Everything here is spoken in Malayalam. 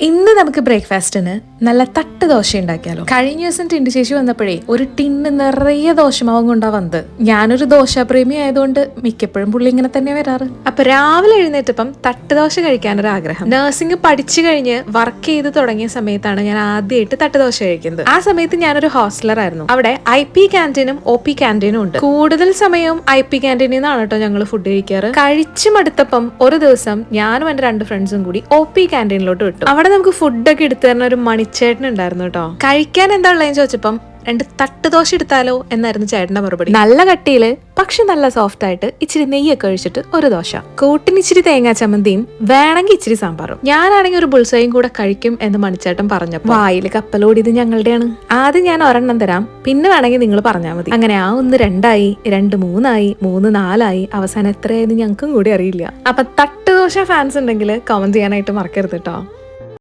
ഇന്ന് നമുക്ക് ബ്രേക്ക്ഫാസ്റ്റിന് നല്ല തട്ട് ദോശ ഉണ്ടാക്കിയാലോ? കഴിഞ്ഞ ദിവസം ടിൻഡ് ചേച്ചി വന്നപ്പോഴേ ഒരു ടിന്ന് നിറയെ ദോശമാവും കൊണ്ടാ വന്നത്. ഞാനൊരു ദോശാപ്രേമി ആയതുകൊണ്ട് മിക്കപ്പോഴും പുള്ളി ഇങ്ങനെ തന്നെ വരാറ്. അപ്പൊ രാവിലെ എഴുന്നേറ്റപ്പം തട്ട് ദോശ കഴിക്കാനൊരു ആഗ്രഹം. നഴ്സിംഗ് പഠിച്ചു കഴിഞ്ഞ് വർക്ക് ചെയ്ത് തുടങ്ങിയ സമയത്താണ് ഞാൻ ആദ്യമായിട്ട് തട്ട് ദോശ കഴിക്കുന്നത്. ആ സമയത്ത് ഞാനൊരു ഹോസ്റ്റലർ ആയിരുന്നു. അവിടെ ഐ പി ക്യാന്റീനും ഒ പി ക്യാന്റീനും ഉണ്ട്. കൂടുതൽ സമയവും ഐ പി ക്യാന്റീനിൽ നിന്നാണ് കേട്ടോ ഞങ്ങൾ ഫുഡ് കഴിക്കാറ്. കഴിച്ചു മടുത്തപ്പം ഒരു ദിവസം ഞാനും എന്റെ രണ്ട് ഫ്രണ്ട്സും കൂടി ഒ പി ക്യാന്റീനിലോട്ട് വിട്ടു. അവിടെ നമുക്ക് ഫുഡൊക്കെ എടുത്തു തരുന്ന ഒരു മണിച്ചേട്ടൻ ഉണ്ടായിരുന്നു കേട്ടോ കഴിക്കാൻ എന്താ ഉള്ളതെന്ന് ചോദിച്ചപ്പം രണ്ട് തട്ട് ദോശ എടുത്താലോ? എന്നായിരുന്നു ചേട്ടന്റെ മറുപടി. നല്ല കട്ടിയിൽ പക്ഷെ നല്ല സോഫ്റ്റ് ആയിട്ട് ഇച്ചിരി നെയ്യൊക്കെ ഒഴിച്ചിട്ട് ഒരു ദോശ. കൂട്ടിന് ഇച്ചിരി തേങ്ങാ ചമ്മന്തിയും വേണമെങ്കിൽ ഇച്ചിരി സാമ്പാറും. ഞാനാണെങ്കിൽ ഒരു ബുൾസയും കൂടെ കഴിക്കും എന്ന് മണിച്ചേട്ടൻ പറഞ്ഞപ്പോ. വായിൽ കപ്പലോടിയത് ഞങ്ങളുടെയാണ്. ആദ്യം ഞാൻ ഒരെണ്ണം തരാം പിന്നെ വേണമെങ്കിൽ നിങ്ങൾ പറഞ്ഞാൽ മതി. അങ്ങനെ ആ ഒന്ന് രണ്ടായി രണ്ട് മൂന്നായി മൂന്ന് നാലായി അവസാനം എത്രയായിരുന്നു ഞങ്ങൾക്കും കൂടി അറിയില്ല. അപ്പൊ തട്ട് ദോശ ഫാൻസ് ഉണ്ടെങ്കിൽ കമന്റ് ചെയ്യാനായിട്ട് മറക്കരുത് കേട്ടോ